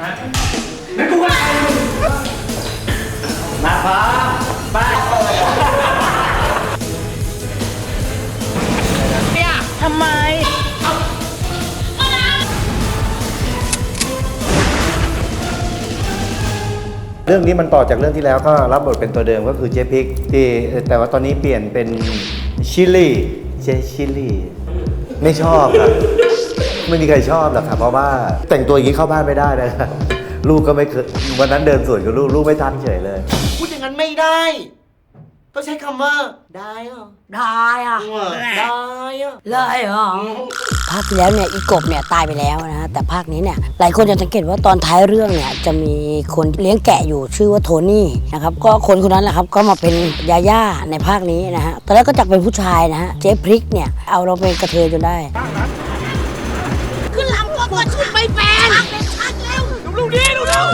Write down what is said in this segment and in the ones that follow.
นั่นกูว่าใครมึงมาพร้อมไปทำไมเรื่องนี้มันต่อจากเรื่องที่แล้วก็รับบทเป็นตัวเดิมก็คือเจ๊พริกที่แต่ว่าตอนนี้เปลี่ยนเป็นชิลลี่เจชิลลี่ ไม่ชอบครับ ไม่มีใครชอบหรอกครับเพราะว่าแต่งตัวอย่างนี้เข้าบ้านไม่ได้นะครับลูกก็ไม่เคยวันนั้นเดินสวนกับลูกลูกไม่ทันเฉยเลย พูดอย่างนั้นไม่ได้ ต้องใช้คำว่า ได้เหรอได้อะได้อะเลยเหรอภาคที่แล้วเนี่ยอีกบเนี่ยตายไปแล้วนะฮะแต่ภาคนี้เนี่ยหลายคนจะสังเกตว่าตอนท้ายเรื่องเนี่ยจะมีคนเลี้ยงแกะอยู่ชื่อว่าโทนี่นะครับก็คนคนนั้นแหละครับก็มาเป็นยาย่าในภาคนี้นะฮะตอนแรกก็จากเป็นผู้ชายนะฮะเจ๊พริกเนี่ยเอาเราเป็นกระเทยจนได้ขึ้นลำ ก็กดชุดไปแฟนชักเร็วลูกดีลูกเร็ว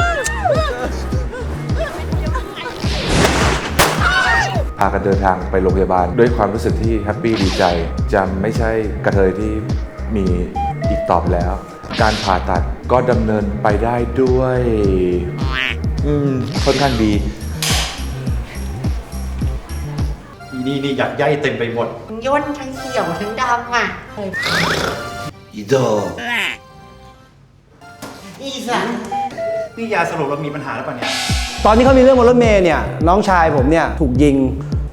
พากันเดินทางไปโรงพยาบาล ด้วยความรู้สึกที่แฮปปี้ดีใจจะไม่ใช่กระเทยที่มีอีกตอไปแล้ว การผ่าตัดก็ดำเนินไปได้ด้วย อืมค่อนข้างดีอีนี่นี่อยากย่ายเต็มไปหมด ย่นทั้งเขียวทั้งดำอะอีโดอ สันนี่ยาสรุปเรามีปัญหาแล้วป่ะเนี่ย ตอนที่เขามีเรื่องบนรถเมย์เนี่ยน้องชายผมเนี่ยถูกยิง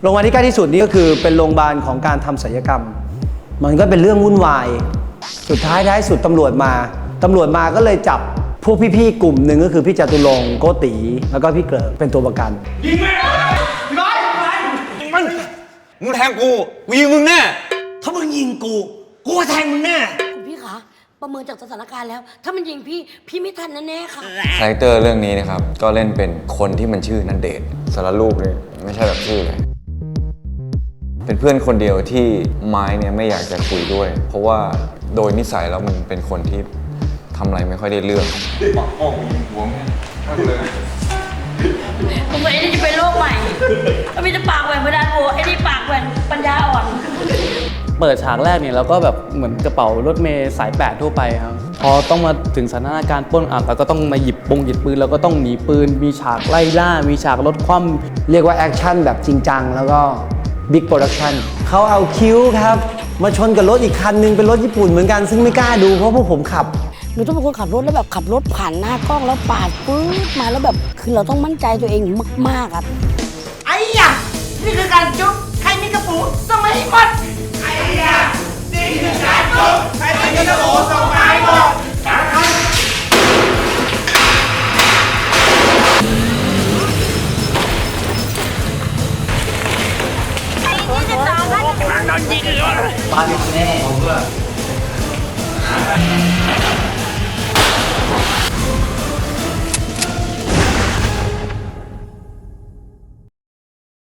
โรงพยาบาลที่ใกล้ที่สุดนี่ก็คือเป็นโรงพยาบาลของการทำศัลยกรรม มันก็เป็นเรื่องวุ่นวาย สุดท้ายท้ายสุดตำรวจมาตำรวจมาก็เลยจับพวกพี่ๆกลุ่มหนึ่งก็คือพี่จตุรงค์โกติแล้วก็พี่เกริกเป็นตัวประกันมึงแทงกูกูยิงมึงแน่ถ้ามึงยิงกู กูจะแทงมึงแน่คุณพี่คะ ประเมินจากสถานการณ์แล้ว ถ้ามันยิงพี่พี่ไม่ทันแน่ๆค่ะ คาแรคเตอร์เรื่องนี้นะครับ ก็เล่นเป็นคนที่มันชื่อนันเดชน์สารรูปเลย ไม่ใช่แบบชื่อเลย เป็นเพื่อนคนเดียวที่ไม้เนี่ยไม่อยากจะคุยด้วย เพราะว่าโดยนิสัยแล้วมันเป็นคนที่ทำอะไรไม่ค่อยได้เรื่องผม เปิดฉากแรกเนี่ยเราก็แบบเหมือนกระเป๋ารถเมย์สายแปดทั่วไปครับ พอต้องมาถึงสถานการณ์ปล้นอะเราก็ต้องมาหยิบปงหยิบปืนแล้วก็ต้องหนีปืน มีฉากไล่ล่า มีฉากรถคว่ำเรียกว่าแอคชั่นแบบจริงจังแล้วก็บิ๊กโปรดักชันเขาเอาคิ้วครับ มาชนกับรถอีกคันหนึงเป็นรถญี่ปุ่นเหมือนกันซึ่งไม่กล้าดูเพราะพวกผมขับหนูต้องเป็นคนขับรถแล้วแบบขับรถผ่านหน้ากล้องแล้วปาดปื๊ดมาแล้วแบบคือเราต้องมั่นใจตัวเองมากๆครับไอ้ยะนี่คือการจุ๊บใครมีกระปูส่งมาให้หมดไอ้ยะ นี่คือนนี้แน่ผมก็